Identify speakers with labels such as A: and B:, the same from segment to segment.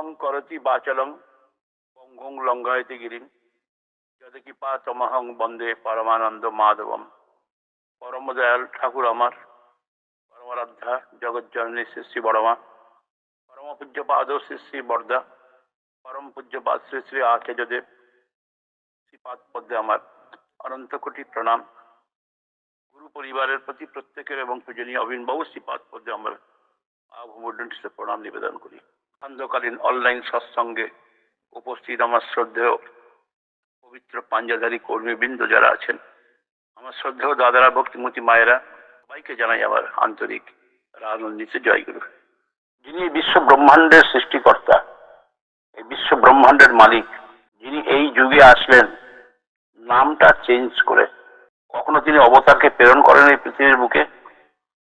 A: মঙ্গলং করতি বাচলং পঙ্গং লঙ্ঘয়তি গিরিম যদকিপা তমহং বন্দে পরমানন্দ মাধবম। পরম দয়াল ঠাকুর আমার, পরমারাধ্যা জগজ্জননী শ্রী শ্রী বড়মা, পরম পূজ্যপাদ শ্রী শ্রী বর্দা, পরম পূজ্যপাদ শ্রী শ্রী আচার্যদেব শ্রীপাদ পদ্মে আমার অনন্ত কোটি প্রণাম। গুরু পরিবারের প্রতি প্রত্যেকের এবং পূজনীয় অবিনবাবু শ্রীপাদ পদ্মে আমার আভূমণ্ডল প্রণাম নিবেদন করি। সান্ধ্যকালীন অনলাইন সৎসঙ্গে উপস্থিত আমার শ্রদ্ধেয় পবিত্র পাঞ্জাধারী কর্মীবৃন্দ যারা আছেন, আমার শ্রদ্ধেয় দাদারা, ভক্তিমতী মায়েরা, সবাইকে জানাই আমার আন্তরিক রানন্দিত জয়গুরু যিনি বিশ্ব ব্রহ্মাণ্ডের সৃষ্টিকর্তা, এই বিশ্ব ব্রহ্মাণ্ডের মালিক, যিনি এই যুগে আসলেন, নামটা চেঞ্জ করে, কখনো তিনি অবতারকে প্রেরণ করেন এই পৃথিবীর বুকে,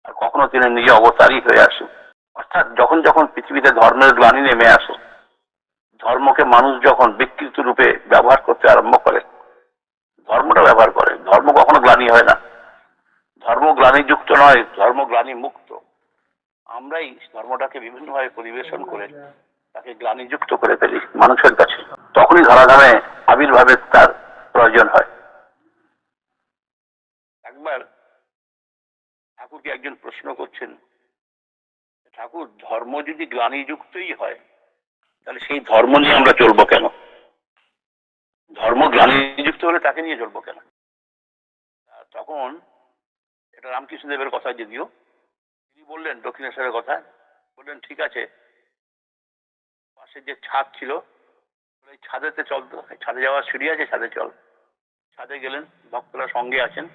A: আর কখনো তিনি নিজে অবতারই হয়ে আসেন। অর্থাৎ যখন যখন পৃথিবীতে ধর্মের গ্লানি নেমে আসে, ধর্মকে মানুষ যখন বিকৃত রূপে ব্যবহার করতে আরম্ভ করে, ধর্মটা ব্যবহার করে, ধর্ম কখনো গ্লানি হয় না। ধর্ম গ্লানিযুক্ত নয়, ধর্ম গ্লানি মুক্ত আমরাই ধর্মটাকে বিভিন্নভাবে পরিবেশন করে তাকে গ্লানিযুক্ত করে ফেলি মানুষের কাছে। তখনই ধরাধামে আবির্ভাবের তার প্রয়োজন হয়। একবার ঠাকুরকে একজন প্রশ্ন করছেন ঠাকুর, ধর্ম যদি গ্লানিযুক্তই হয়, তাহলে সেই ধর্ম নিয়ে আমরা চলবো কেন? ধর্ম গ্লানিযুক্ত হলে তাকে নিয়ে চলবো কেন? তখন এটা রামকৃষ্ণদেবের কথা যদিও, তিনি বললেন দক্ষিণেশ্বরের কথা, বললেন, ঠিক আছে, পাশে যে ছাদ ছিল, ওই ছাদেতে চলতো এই ছাদে যাওয়ার সিঁড়ি আছে, ছাদে চল। ছাদে গেলেন, ভক্তরা সঙ্গে আছেন।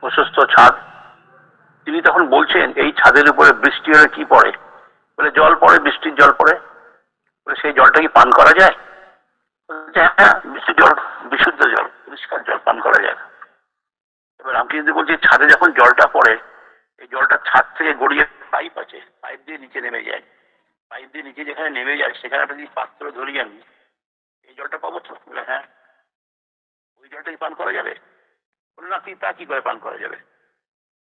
A: প্রশস্ত ছাদ তিনি তখন বলছেন, এই ছাদের উপরে বৃষ্টি হলে কি পড়ে? বলে, জল পড়ে, বৃষ্টির জল পড়ে। বলে, সেই জলটা কি পান করা যায়? হ্যাঁ বৃষ্টির জল, বিশুদ্ধ জল, পরিষ্কার জল পান করা যায়। এবার রামকৃষ্ণ বলছে, ছাদে যখন জলটা পড়ে, এই জলটা ছাদ থেকে গড়িয়ে পাইপ আছে, পাইপ দিয়ে নিচে নেমে যায়। পাইপ দিয়ে নিচে যেখানে নেমে যায়, সেখানে একটা যদি পাত্র ধরি আমি এই জলটা পাবো তো? বলে হ্যাঁ। ওই জলটা কি পান করা যাবে? না, কি তা কি করে পান করা যাবে?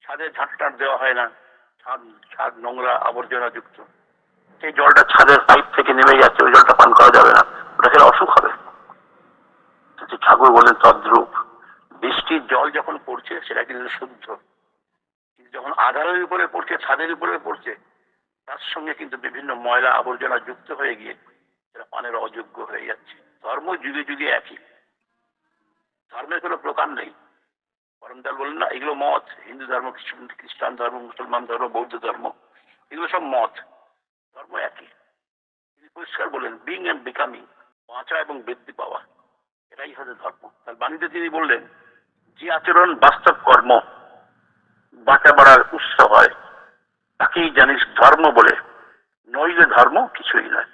A: ছাদে ঝাঁটটাট দেওয়া হয় না। ছাদ ছাদ নোংরা আবর্জনা যুক্ত। সেই জলটা ছাদের পাইপ থেকে নেমে যাচ্ছে, ওই জলটা পান করা যাবে না। ওটা খেলে অসুখ হবে। ঠাকুর বলেন তদ্রূপ। বৃষ্টির জল যখন পড়ছে, সেটা কিন্তু শুদ্ধ। যখন আধারের উপরে পড়ছে, ছাদের উপরে পড়ছে, তার সঙ্গে কিন্তু বিভিন্ন ময়লা আবর্জনা যুক্ত হয়ে গিয়ে সেটা পানের অযোগ্য হয়ে যাচ্ছে। ধর্ম যুগে যুগে একই। ধর্মের কোনো প্রকার নেই। পরমদাল বললেন না, এগুলো মত। হিন্দু ধর্ম, খ্রিস্টান ধর্ম, মুসলমান ধর্ম, বৌদ্ধ ধর্ম, এগুলো সব মত। ধর্ম একই। তিনি পরিষ্কার বলেন বিং অ্যান্ড বিকামিং বাঁচা এবং বৃদ্ধি পাওয়া, এটাই হচ্ছে ধর্ম। তার বাণীতে তিনি বললেন, যে আচরণ বাস্তব কর্ম, বাঁচা বাড়ার উৎস হয়, তাকেই জানিস ধর্ম বলে। নইলে ধর্ম কিছুই নয়।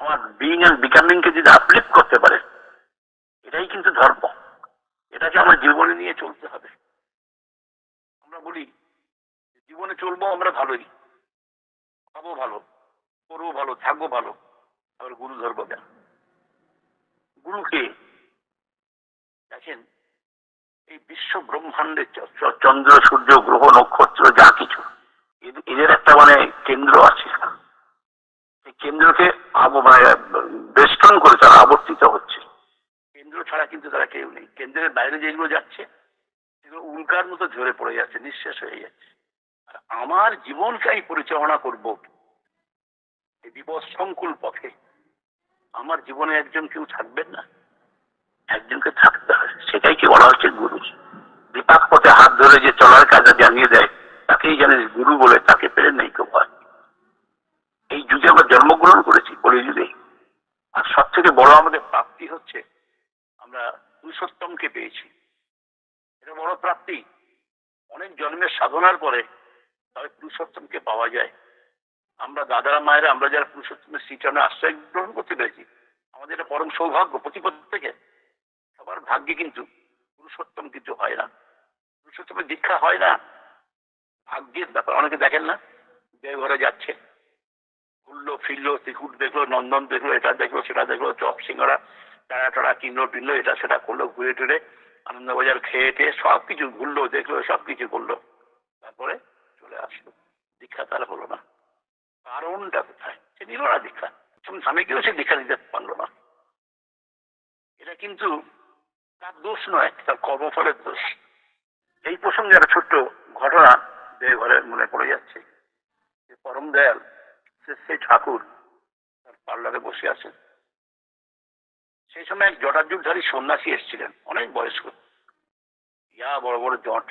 A: আমার বিং অ্যান্ড বিকামিং কে যদি আপলিফ্ট করতে পারে, এটাই কিন্তু ধর্ম। এটাকে আমার জীবনে নিয়ে চলতে হবে। আমরা বলি জীবনে চলবো আমরা ভালোই। খাব ভালো, করব ভালো, থাকব ভালো, আবার গুরু ধরবো কেন? গুরুকে দেখেন, এই বিশ্ব ব্রহ্মাণ্ডে চ- চ- চন্দ্র, সূর্য, গ্রহ, নক্ষত্র, যা কিছু এদের- একটা মানে কেন্দ্র আছে এই কেন্দ্রকে মানে বেষ্টন করে তারা আবর্তিত হচ্ছে। কেন্দ্র ছাড়া কিন্তু তারা কেউ নেই। কেন্দ্রের বাইরে যেগুলো যাচ্ছে, সেগুলো উল্কার মতো ঝরে পড়ে যাচ্ছে নিঃশেষ হয়ে যাচ্ছে। আর আমার জীবনকে আমি পরিচালনা করব এই বিপদ সংকুল পথে। আমার জীবনে একজন কেউ থাকবেন না। একজনকে থাকতে হয়, সেটাই কি বলা হচ্ছে গুরু। বিপাক পথে হাত ধরে যে চলার কাজে জানিয়ে দেয়, তাকেই জানিস গুরু বলে, তাকে পেরে নেই কেউ হয় এই যুগে আমরা জন্মগ্রহণ করেছি কলি যুগে আর সব থেকে বড় আমাদের প্রাপ্তি হচ্ছে আমরা পুরুষোত্তমকে পেয়েছি। এটা বড় প্রাপ্তি অনেক জন্মের সাধনার পরে তবে পুরুষোত্তমকে পাওয়া যায়। আমরা দাদারা, মায়েরা, আমরা যারা পুরুষোত্তমের শ্রীচরণে আশ্রয় গ্রহণ করতে পেরেছি, আমাদের এটা পরম সৌভাগ্য প্রতিপদ থেকে সবার ভাগ্যে কিন্তু পুরুষোত্তম কিছু হয় না। পুরুষোত্তমের দীক্ষা হয় না। ভাগ্যের ব্যাপার অনেকে দেখেন না, দেওঘরে যাচ্ছে। ঘুরলো, ফিরলো, ত্রিকুট দেখল, নন্দন দেখল, এটা দেখল, সেটা দেখল, চপ সিঙ্গড়া টাড়া টাড়া কিনলো টিনলো এটা সেটা করল, ঘুরে টুরে আনন্দবাজার খেয়ে টেয়ে সব কিছু ঘুরলো, দেখল, সব কিছু করল। তারপরে চলে আসলো। দীক্ষা তার হলো না। কারণটা কোথায়? সে নিল না দীক্ষা। স্বামীকেও সে দীক্ষা দিতে পারল না। এটা কিন্তু তার দোষ নয়, তার কর্মফলের দোষ। এই প্রসঙ্গে একটা ছোট্ট ঘটনা দেহ ঘরে মনে পড়ে যাচ্ছে। পরম দয়াল সে সেই ঠাকুর তার পার্লারে বসে আছেন। সেই সময় এক জটাজুটধারী সন্ন্যাসী এসেছিলেন, অনেক বয়স্ক। ইয়া বড় বড় জট,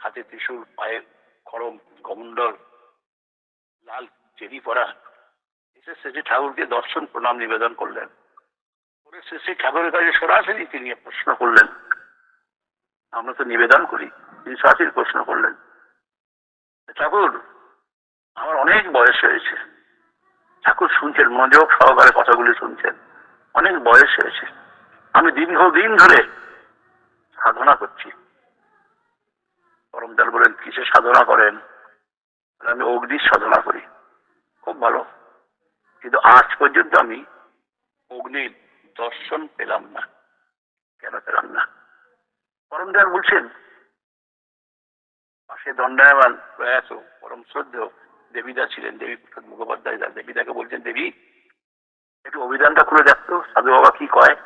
A: হাতে ত্রিশূল, পায়ে খড়ম কমণ্ডল লাল চেরি পরা। এসে শেষে ঠাকুরকে দর্শন, প্রণাম, নিবেদন করলেন। করে শেষে ঠাকুরের কাছে সরাসরি তিনি প্রশ্ন করলেন, আমরা তো নিবেদন করি, তিনি সরাসরি প্রশ্ন করলেন ঠাকুর, আমার অনেক বয়স হয়েছে। ঠাকুর শুনছেন, মনোযোগ সহকারে কথাগুলি শুনছেন। অনেক বয়স হয়েছে। আমি দীর্ঘদিন ধরে সাধনা করছি। পরমদাল বলেন, কিসে সাধনা করেন? আমি অগ্নির সাধনা করি। খুব ভালো। কিন্তু আজ পর্যন্ত আমি অগ্নির দর্শন পেলাম না। কেন পেলাম না? পরমদাল বলছেন, পাশে দণ্ডায়মান প্রয়াস পরম শ্রদ্ধ দেবীদা ছিলেন, দেবী মুখোপাধ্যায় দেবীদাকে বলছেন, দেবী একটু অভিধানটা খুলে দেখতো সাধু বাবা কি কয়?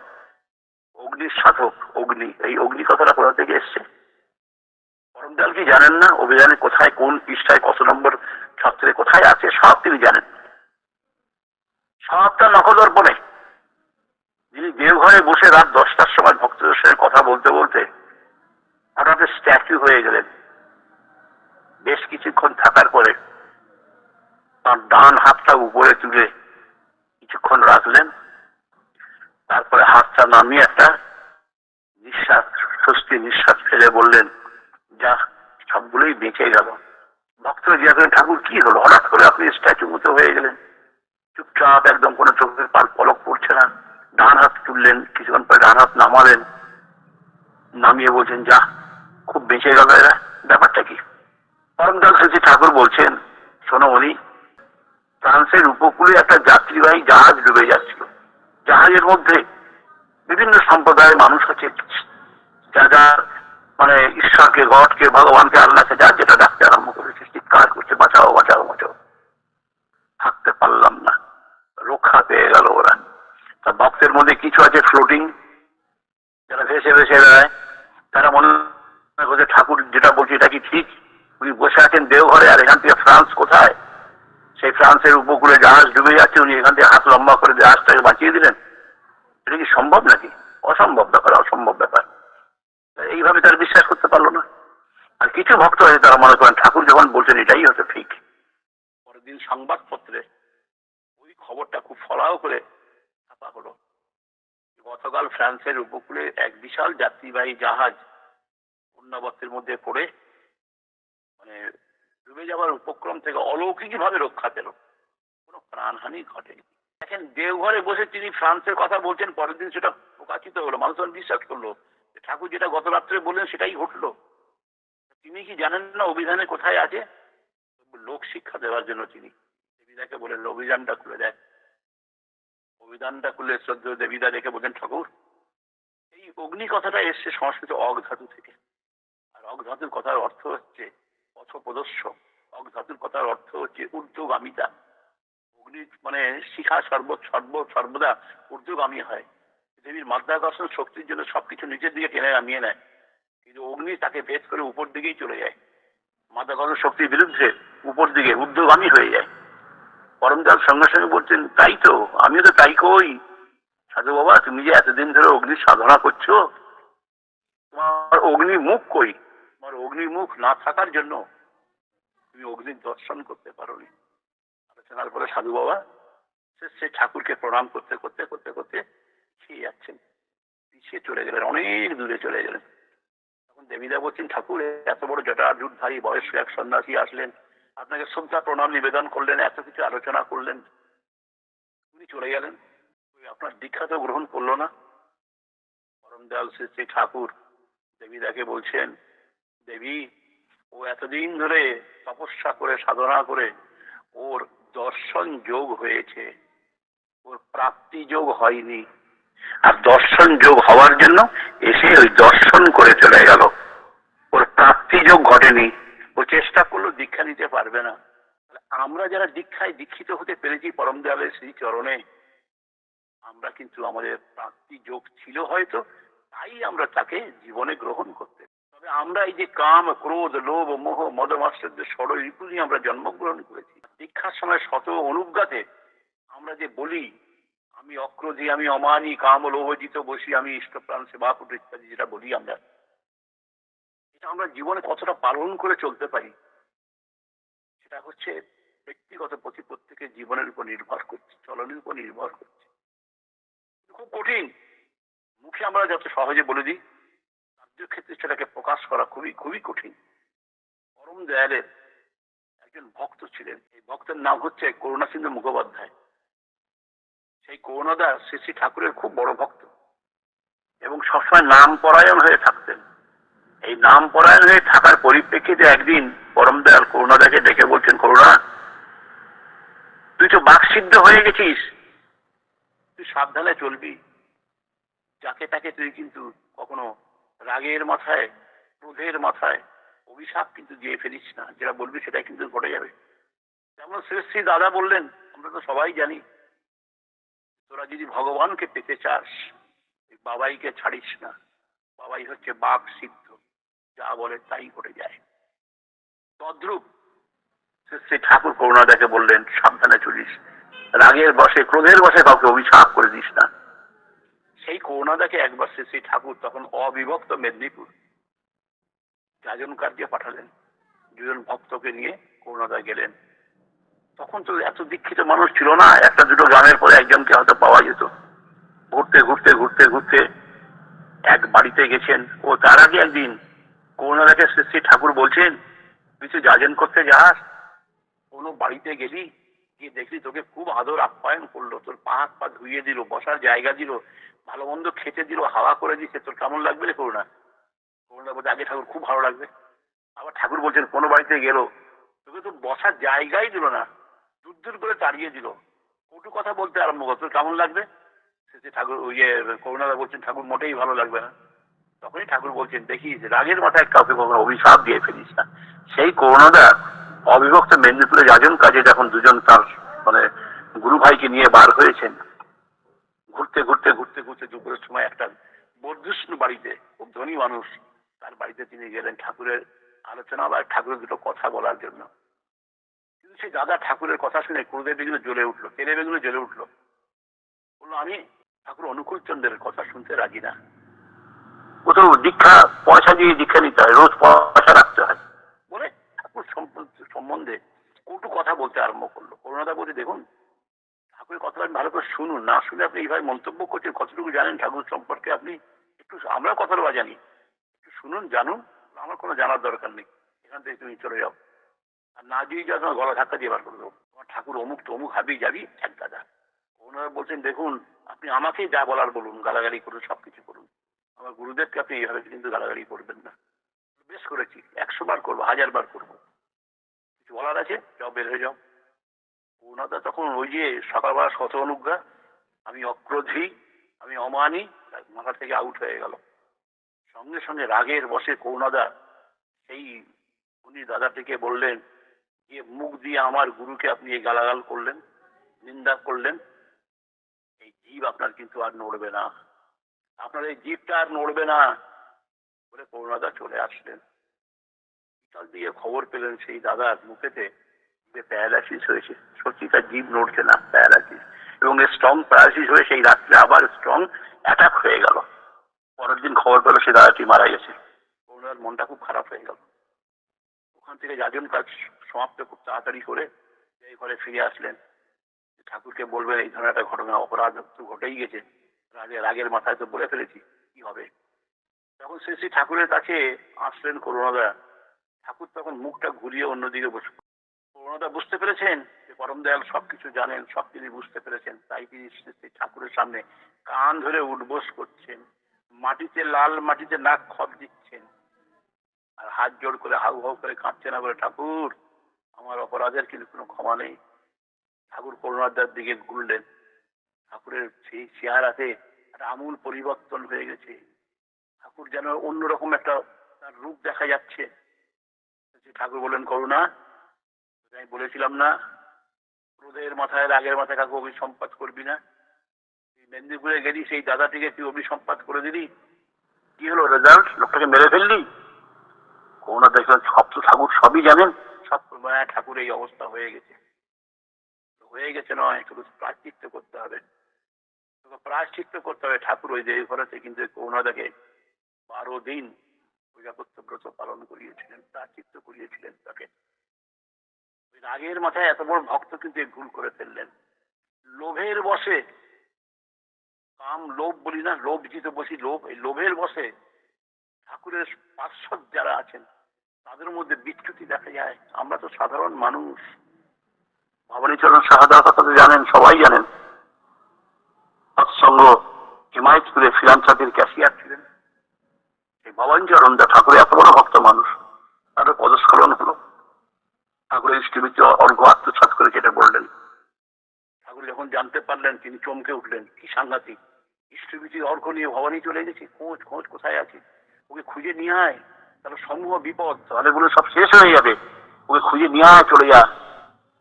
A: অগ্নির সাধক, অগ্নি। এই অগ্নি কথাটা কোথা থেকে এসছে? পরমদাল কি জানেন না? অভিধানে কোথায়, কোন পৃষ্ঠায়, কত নম্বর ছাত্রে কোথায় আছে? সব তিনি জানেন। সবটা নখদর্পণে। যিনি দেওঘরে বসে রাত দশটার সময় ভক্তদের সঙ্গে কথা বলতে বলতে হঠাৎ স্ট্যাচু হয়ে গেলেন। বেশ কিছুক্ষণ থাকার পরে তার ডান হাতটা উপরে তুলে কিছুক্ষণ রাখলেন। তারপরে হাতটা নামিয়ে একটা নিঃশ্বাস, স্বস্তি নিঃশ্বাস ফেলে বললেন, যা, সবগুলোই বেঁচে গেল। ভক্তরা জিজ্ঞাসা ঠাকুর, কি হলো? হঠাৎ করে আপনি স্ট্যাচু মতো হয়ে গেলেন। চুপচাপ একদম কোনো চোখের পাল পলক পড়ছে না। ডান হাত তুললেন, কিছুক্ষণ পরে ডান হাত নামালেন। নামিয়ে বলছেন, যা, খুব বেঁচে গেল এরা। ব্যাপারটা কি? পরমদাল শ্রী ঠাকুর বলছেন, শোনো উনি ফ্রান্সের উপকূলে একটা যাত্রীবাহী জাহাজ ডুবে যাচ্ছিল। জাহাজের মধ্যে বিভিন্ন সম্প্রদায়ের মানুষ আছে যা যা মানে ঈশ্বরকে, গডকে, ভগবানকে, আল্লাহকে যা যেটা ডাকতে আরম্ভ করেছে, চিৎকার করছে, বাঁচাও বাঁচাও বাঁচাও। থাকতে পারলাম না। রক্ষা পেয়ে গেল ওরা। তা ভক্তের মধ্যে কিছু আছে ফ্লোটিং যারা ভেসে ভেসে বেড়ায়, তারা মনে করছে ঠাকুর যেটা বলছে, এটা কি ঠিক? উনি বসে আছেন দেওঘরে, আর এখান থেকে ফ্রান্স কোথায়? সেই ফ্রান্সের উপকূলে জাহাজ ডুবে যাচ্ছে, উনি এখান থেকে হাত লম্বা করে জাহাজটাকে বাঁচিয়ে দিলেন। এটা কি সম্ভব নাকি? অসম্ভব ব্যাপার অসম্ভব ব্যাপার। এইভাবে তারা বিশ্বাস করতে পারল না। আর কিছু ভক্ত আছে তারা মনে করেন, ঠাকুর যখন বলছেন এটাই হচ্ছে ঠিক। পরের দিন সংবাদপত্রে ওই খবরটা খুব ফলাও করে ছাপা হলো। গতকাল ফ্রান্সের উপকূলে এক বিশাল যাত্রীবাহী জাহাজ পূর্ণাবর্তের মধ্যে পড়ে ডুবে যাওয়ার উপক্রম থেকে অলৌকিক ভাবে রক্ষা পেল, কোনো প্রাণহানি ঘটেনি। দেখেন, দেওঘরে বসে তিনি ফ্রান্সের কথা বলছেন, পরের দিন সেটা প্রকাশিত হলো মানুষ বিশ্বাস করল ঠাকুর যেটা গত রাত্রে বললেন সেটাই ঘটলো। তিনি কি জানেন না অভিধানে কোথায় আছে? লোক শিক্ষা দেওয়ার জন্য তিনি দেবীদাকে বলেন অভিযানটা খুলে দেয় অভিধানটা খুলে শ্রদ্ধ দেবীদা দেখে বললেন, ঠাকুর, এই অগ্নি কথাটা এসছে সংস্কৃত অগ ধাতু থেকে। আর অগ ধাতুর কথার অর্থ হচ্ছে পথ প্রদর্শ অগ কথার অর্থ হচ্ছে ঊর্ধ্বগামিতা অগ্নি মানে শিখা সর্ব সর্ব, সর্বদা ঊর্ধ্বগামী হয়। পৃথিবীর মাধ্যাকর্ষণ শক্তির জন্য সবকিছু নিচের দিকে টেনে নামিয়ে নেয়। কিন্তু অগ্নি তাকে ভেদ করে উপর দিকেই চলে যায়। মাধ্যাকর্ষণ শক্তির বিরুদ্ধে উপর দিকে ঊর্ধ্বগামী হয়ে যায়। পরমদার সঙ্গে সঙ্গে বলছেন, তাই তো, আমিও তো তাই কই। সাধু বাবা, তুমি যে এতদিন ধরে অগ্নির সাধনা করছ, তোমার অগ্নি মুখ কই? তোমার অগ্নি মুখ না থাকার জন্য তুমি অগ্নির দর্শন করতে পারোনি। আলোচনার পরে সাধু বাবা, সে ঠাকুরকে প্রণাম করতে করতে করতে করতে খেয়ে যাচ্ছেন। পিছিয়ে চলে গেলেন, অনেক দূরে চলে গেলেন। তখন দেবীদা বলছেন, ঠাকুর, এত বড় জটা জুটধারী বয়স্ক এক সন্ন্যাসী আসলেন। আপনাকে শ্রদ্ধা, প্রণাম, নিবেদন করলেন, এত কিছু আলোচনা করলেন। উনি চলে গেলেন। আপনার দীক্ষা তো গ্রহণ করল না। পরম দয়াল শ্রী শ্রী ঠাকুর দেবীদাকে বলছেন, দেবী ও এতদিন ধরে তপস্যা করে, সাধনা করে ওর দর্শন যোগ হয়েছে। ওর প্রাপ্তি যোগ হয়নি। আর দর্শন যোগ হওয়ার জন্য এসে ওই দর্শন করে চলে গেল। ওর প্রাপ্তি যোগ ঘটেনি। ও চেষ্টা করল দীক্ষা নিতে পারবে না। আমরা যারা দীক্ষায় দীক্ষিত হতে পেরেছি পরম দেয়ালের শ্রী চরণে আমরা কিন্তু আমাদের প্রাপ্তি যোগ ছিল হয়তো, তাই আমরা তাকে জীবনে গ্রহণ করতে তবে আমরা এই যে কাম, ক্রোধ, লোভ, মোহ মদমাশ্চর্য ষড় রিপু নিয়ে আমরা জন্মগ্রহণ করেছি। দীক্ষার সময় শত অনুজ্ঞাতে আমরা যে বলি, আমি অক্রোধী, আমি অমানি, কাম লোভজিত বসি, আমি ইষ্টপ্রাণ সেবা কুট ইত্যাদি যেটা বলি আমরা। এটা আমরা জীবনে কতটা পালন করে চলতে পারি, সেটা হচ্ছে ব্যক্তিগত প্রতি প্রত্যেকের জীবনের উপর নির্ভর করছে, চলনের উপর নির্ভর করছে। খুব কঠিন। মুখে আমরা যত সহজে বলে দিই কার্যক্ষেত্রে সেটাকে প্রকাশ করা খুবই খুবই কঠিন। পরম দয়ালের একজন ভক্ত ছিলেন। এই ভক্তের নাম হচ্ছে করুণা সিন্ধু মুখোপাধ্যায়। সেই করুণাদাস শ্রী শ্রী ঠাকুরের খুব বড় ভক্ত এবং সবসময় নাম পরায়ণ হয়ে থাকতেন। এই নাম পরায়ণ হয়ে থাকার পরিপ্রেক্ষিতে একদিন পরম দয়াল করুণাদাকে ডেকে বলছেন, করুণা, তুই তো বাকসিদ্ধ হয়ে গেছিস। তুই সাবধানে চলবি। যাকে তাকে তুই কিন্তু কখনো রাগের মাথায়, ক্রোধের মাথায় অভিশাপ কিন্তু দিয়ে ফেলিস না, যেটা বলবি সেটা কিন্তু ঘটে যাবে। যেমন শ্রী শ্রী দাদা বললেন, আমরা তো সবাই জানি, তোরা যদি ভগবানকে পেতে চাস বাবাইকে ছাড়িস না। বাবাই হচ্ছে বাঘ সিদ্ধ, যা বলে তাই ঘটে যায়। তদ্রুপ শ্রী ঠাকুর করুণাদাকে বললেন, সাবধানে চলিস, রাগের বসে ক্রোধের বসে কাউকে অভিশাপ করে দিস না। সেই করুণাদাকে একবার শ্রী শ্রী ঠাকুর তখন অবিভক্ত মেদিনীপুর যাজন কার্যে পাঠালেন। দুজন ভক্তকে নিয়ে করুণাদা গেলেন। তখন তো এত দীক্ষিত মানুষ ছিল না, একটা দুটো গ্রামের পরে একজনকে হয়তো পাওয়া যেত। ঘুরতে ঘুরতে ঘুরতে ঘুরতে এক বাড়িতে গেছেন। ও তার আগে একদিন করুণাদাকে শ্রী শ্রী ঠাকুর বলছেন কিছু যাজন করতে যাস। কোনো বাড়িতে গেলি, গিয়ে দেখলি তোকে খুব আদর আপ্যায়ন করল। তোর পা হাত পা ধুইয়ে দিল, বসার জায়গা দিল। ভালো মন্দ খেতে দিল, হাওয়া করে দিচ্ছে তোর কেমন লাগবে রে করুণা? করুণা বলছে আগে ঠাকুর খুব ভালো লাগবে। আবার ঠাকুর বলছেন, কোনো বাড়িতে গেল? তোকে তো বসার জায়গাই দিল না। দূর দূর করে তাড়িয়ে দিল। কটু কথা বলতে আরম্ভ করতো কেমন লাগবে? সে ঠাকুর ইয়ে করুণাদা বলছেন, ঠাকুর মোটেই ভালো লাগবে না। তখনই ঠাকুর বলছেন দেখিস রাগের মাথায় কাউকে কখনো অভিশাপ দিয়ে ফেলিস না। সেই করুণাদা অবিভক্ত মেদিনীপুরে যাজন কাজে যখন দুজন তার মানে গুরু ভাইকে নিয়ে বার হয়েছেন ঘুরতে ঘুরতে ঘুরতে ঘুরতে দুপুরের সময় একটা বর্ধুষ্ণু বাড়িতে খুব ধনী মানুষ, তার বাড়িতে তিনি গেলেন ঠাকুরের আলোচনা বা ঠাকুরের দুটো কথা বলার জন্য। কিন্তু সেই দাদা ঠাকুরের কথা শুনে ক্রোধের বেগুলো জ্বলে উঠল তেলে বেগুলো জ্বলে উঠল। বলল, আমি ঠাকুর অনুকূল চন্দ্রের কথা শুনতে রাজি না। কোথাও দীক্ষা, পয়সা দিয়ে দীক্ষা নিতে হয়, রোজ পয়সা রাখতে হয়। বলে ঠাকুর সম্বন্ধে কটু কথা বলতে আরম্ভ করল। করুণাদা বলে দেখুন ঠাকুরের কথাটা আপনি ভালো করে শুনুন, না শুনে আপনি এইভাবে মন্তব্য করছেন, কতটুকু জানেন ঠাকুর সম্পর্কে আপনি? একটু আমরা কথাটা জানি। একটু শুনুন, জানুন, আমার কোনো জানার দরকার নেই। এখান থেকে তুমি চলে যাও। আর না দিয়ে যাও, তোমার গলা ধাক্কা দিয়ে বার করে দেবো। তোমার ঠাকুর অমুক তো অমুক হাবি যাবি, এক দাদা ওনারা বলছেন, দেখুন, আপনি আমাকেই যা বলার বলুন, গালাগালি করুন সব কিছু করুন। আমার গুরুদেবকে আপনি এইভাবে কিন্তু গালাগালি করবেন না। বেশ করেছি, একশো বার করব, হাজার বার করব। কিছু বলার আছে? যাও, বের হয়ে যাও। ওনাদা তখন ওই যে সকালবেলা শত অনুজ্ঞা আমি অক্রোধী, আমি অমানি মাথা থেকে আউট হয়ে গেল। সঙ্গে সঙ্গে রাগের বসে করুণাদা সেই উনি দাদাটিকে বললেন যে মুখ দিয়ে আমার গুরুকে আপনি এই গালাগাল করলেন, নিন্দা করলেন, এই জীব আপনার কিন্তু আর নড়বে না। আপনার এই জীবটা আর নড়বে না। বলে করুণাদা চলে আসলেন। বিকাল দিয়ে খবর পেলেন সেই দাদার মুখেতে যে প্যারালাইসিস হয়েছে সত্যি তার জীব নড়ছে না, প্যারালাইসিস। এবং স্ট্রং প্যারালাইসিস হয়ে সেই রাত্রে আবার স্ট্রং অ্যাটাক হয়ে গেল। পরের দিন খবর পেল সে দাদাটি মারা গেছে। ওনার মনটা খুব খারাপ হয়ে গেল। ওখান থেকে যাজন কাজ সমাপ্ত খুব তাড়াতাড়ি করে এই ঘরে ফিরে আসলেন। ঠাকুরকে বলবেন, এই ধরনের একটা ঘটনা, অপরাধ তো ঘটেই গেছে। রাগের রাগের মাথায় তো বলে ফেলেছি, কি হবে? তখন শ্রী শ্রী ঠাকুরের কাছে আসলেন করুণাদা ঠাকুর তখন মুখটা ঘুরিয়ে অন্যদিকে বসে করুণাদা বুঝতে পেরেছেন যে পরম দয়াল সবকিছু জানেন, সব তিনি বুঝতে পেরেছেন। তাই তিনি ঠাকুরের সামনে কান ধরে উঠবোস করছেন, মাটিতে লাল মাটিতে নাক খত দিচ্ছেন, আর হাত জোড় করে হাউ হাউ করে কাঁদছে না বলে, ঠাকুর, আমার অপরাধের কিন্তু কোনো ক্ষমা নেই। ঠাকুর করুণাদার দিকে ঘুরলেন। ঠাকুরের সেই চেহারাতে একটা আমূল পরিবর্তন হয়ে গেছে। ঠাকুর যেন অন্যরকম একটা রূপ দেখা যাচ্ছে। ঠাকুর বললেন, করুণা আমি বলেছিলাম না। ক্রোধের মাথায় রাগের মাথায় কাউকে অভিসম্পাত করবি না। মেদিনীপুরে গেলি, সেই দাদাটিকে তুই অভিসম্পাত করে দিলি। কি হলো রেজাল্ট লোকটাকে মেরে ফেললি? করোনা দেখলাম সব তো ঠাকুর সবই জানেন। সব মানে ঠাকুর এই অবস্থা হয়ে গেছে। হয়ে গেছে নয় শুধু প্রায়শ্চিত্ত করতে হবে। শুধু প্রায়শ্চিত্ত করতে হবে ঠাকুর ওই দেহ ঘরেতে কিন্তু করোনাটাকে বারো দিন প্রজাপত্য ব্রত পালন করিয়েছিলেন, প্রায়শ্চিত্ত করিয়েছিলেন তাকে। রাগের মাথায় এত বড় ভক্ত কিন্তু ভুল করে ফেললেন। লোভের বসে কাম লোভ বলি না, লোভ জিত বসি লোভ, এই লোভের বসে ঠাকুরের পার্শ্বদ যারা আছেন, তাদের মধ্যে বিচ্যুতি দেখা যায়। আমরা তো সাধারণ মানুষ। ভবানীচরণ শাহাদার কথা জানেন, সবাই জানেন। সৎসঙ্গ হিমায়তপুরে ফিরাঞ্চাদির ক্যাশিয়ার ছিলেন। এই ভবানীচরণ দা ঠাকুরের এত বড় ভক্ত মানুষ তাদের পদস্খলন ঠাকুরের ইষ্টবিত্তি অর্ঘ আত্মসাত করে কেটে পড়লেন ঠাকুর যখন জানতে পারলেন, তিনি চমকে উঠলেন। কি সাংঘাতিক। ইষ্টবিতির অর্ঘ নিয়ে ভবানী চলে গেছে। খোঁজ খোঁজ কোথায় আছে? ওকে খুঁজে নিয়ে আয়। তাহলে সমূহ বিপদ। তাহলে বলে সব শেষ হয়ে যাবে। ওকে খুঁজে নিয়ে আয়, চলে যা।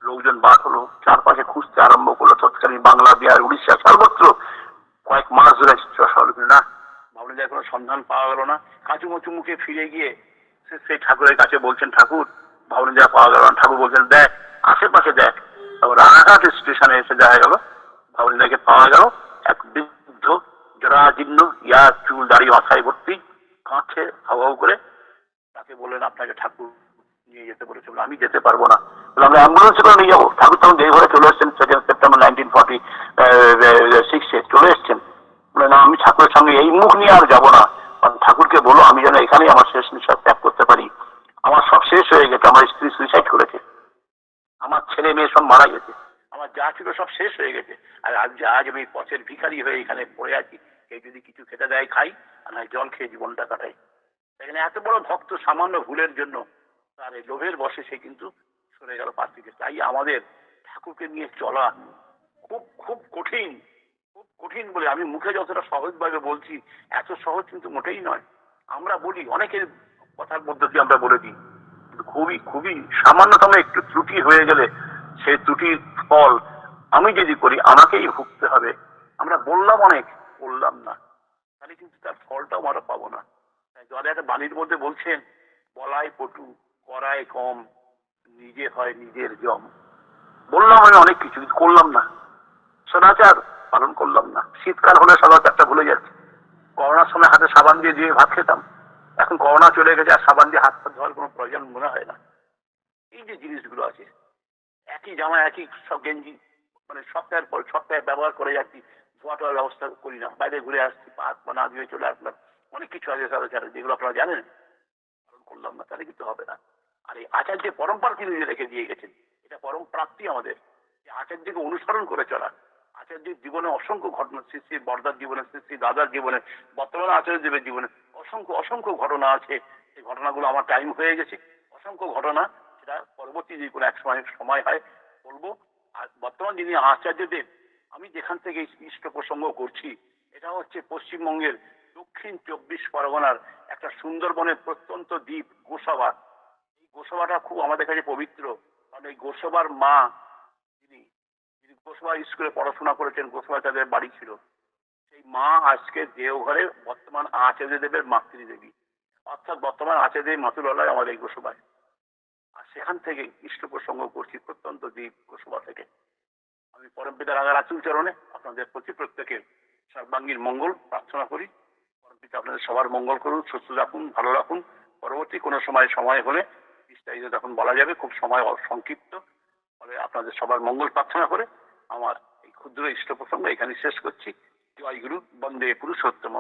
A: লোকজন বাদ হলো। চারপাশে খুঁজতে আরম্ভ করল। তৎকালীন বাংলা, বিহার, উড়িষ্যা সর্বত্র। কয়েক মাস ধরে না। ভাবলেন যে কোনো সন্ধান পাওয়া গেল না। কাঁচুমুচু মুখে ফিরে গিয়ে সে সেই ঠাকুরের কাছে বলছেন, ঠাকুর ভাবলেন যা পাওয়া গেল ঠাকুর বলছেন দেখ আশেপাশে দেখ। রানাঘাট স্টেশনে এসে দেখা গেল ভাবলেন যাকে পাওয়া গেল এক বৃদ্ধ জরাজীর্ণ ইয়া চুল দাড়ি মাথায় ভর্তি হাউ হাউ করে তাকে বললেন আপনাকে ঠাকুর নিয়ে যেতে বলেছে। বলে, আমি যেতে পারব না। আমরা অ্যাম্বুলেন্সে করে নিয়ে যাব। ঠাকুর তখন ঘরে চলে এসছেন সেকেন্ড সেপ্টেম্বর নাইনটিন ফর্টি সিক্সে চলে এসছেন। না আমি ঠাকুরের সঙ্গে এই মুখ নিয়ে আর যাব না। কারণ ঠাকুরকে বলো আমি যেন এখানেই আমার শেষ নিঃশ্বাস ত্যাগ করতে পারি। আমার সব শেষ হয়ে গেছে, আমার স্ত্রী সুইসাইড করেছে। আমার ছেলে মেয়ে সব মারা গেছে। আমার যা ছিল সব শেষ হয়ে গেছে। আর আজ আজ আমি পথের ভিখারি হয়ে এখানে পড়ে আছি। কেউ যদি কিছু খেতে দেয়, খাই, আর নয় জল খেয়ে জীবনটা কাটাই। এখানে এত বড় ভক্ত সামান্য ভুলের জন্য তার এই লোভের বসে সে কিন্তু সরে গেল পাশ থেকে। তাই আমাদের ঠাকুরকে নিয়ে চলা খুব খুব কঠিন খুব কঠিন বলে আমি মুখে যতটা সহজভাবে বলছি, এত সহজ কিন্তু মোটেই নয়। আমরা বলি, অনেকের কথার মধ্যে দিয়ে আমরা বলে দিই। খুবই খুবই সামান্যতম একটু ত্রুটি হয়ে গেলে সেই ত্রুটির ফল আমি যদি করি, আমাকেই ভুগতে হবে। আমরা বললাম অনেক, বললাম না। তাহলে কিন্তু তার ফলটাও আমরা পাবো না। জলে একটা বাণীর মধ্যে বলছেন, বলাই পটু করায় কম, নিজে হয় নিজের জম। বললাম আমি অনেক কিছু, কিন্তু করলাম না। সদাচার পালন করলাম না। শীতকাল হলে সদাচারটা ভুলে যাচ্ছে। করোনার সময় হাতে সাবান দিয়ে দিয়ে ভাত খেতাম। এখন করোনা চলে গেছে আর সাবান দিয়ে হাত পা ধোয়ার কোনো প্রয়োজন মনে হয় না। এই যে জিনিসগুলো আছে, একই জামা, একই সব গেঞ্জি মানে সপ্তাহের পর সপ্তাহে ব্যবহার করে যাচ্ছি, ধোয়া টোয়ার ব্যবস্থা করি না, বাইরে ঘুরে আসছি হাত পা না ধুয়ে চলে আসলাম, অনেক কিছু আছে সদাচার যেগুলো আপনারা জানেন? পালন করলাম না, তাহলে কিন্তু হবে না। আর এই আচার্যের পরম্পরা তিনি রেখে দিয়ে গেছেন, এটা পরম প্রাপ্তি আমাদের, যে আচার্যকে অনুসরণ করে চলা। আচার্যের জীবনে অসংখ্য ঘটনা, শ্রী শ্রী বর্দার জীবনে, শ্রী শ্রী দাদার জীবনে, বর্তমানে আচার্যদেবের জীবনে অসংখ্য অসংখ্য ঘটনা আছে। সেই ঘটনাগুলো আমার টাইম হয়ে গেছে। অসংখ্য ঘটনা, সেটা পরবর্তী যদি কোনো এক সময় সময় হয়, বলব। আর বর্তমান যিনি আচার্যদেব আমি যেখান থেকে ইষ্ট প্রসঙ্গ করছি, এটা হচ্ছে পশ্চিমবঙ্গের দক্ষিণ চব্বিশ পরগনার একটা সুন্দরবনের প্রত্যন্ত দ্বীপ, গোসাবা। এই গোসাবাটা খুব আমাদের কাছে পবিত্র। কারণ এই গোসাবার মা, যিনি যিনি গোসবা স্কুলে পড়াশোনা করেছেন, গোসবা তাদের বাড়ি ছিল। সেই মা আজকে দেওঘরে বর্তমান আচার্য দেবের মাতৃ দেবী। অর্থাৎ বর্তমান আচার্য দেবী মাতুলালয় আমাদের এই গোসবায়। আর সেখান থেকে ইষ্ট প্রসঙ্গ করছি প্রত্যন্ত দ্বীপ গোসবা থেকে। আমি পরম পিতা রাগা রাচুল চরণে আপনাদের প্রতি প্রত্যেকের সর্বাঙ্গীন মঙ্গল প্রার্থনা করি। পরম পিতা আপনাদের সবার মঙ্গল করুন, সুস্থ রাখুন ভালো রাখুন। পরবর্তী কোনো সময় সময় হলে বিস্তারিত তখন বলা যাবে, খুব সময় সংক্ষিপ্ত ফলে আপনাদের সবার মঙ্গল প্রার্থনা করে আমার এই ক্ষুদ্র ইষ্ট প্রসঙ্গ এখানে শেষ করছি। জয় গুরু বন্দে পুরুষোত্তম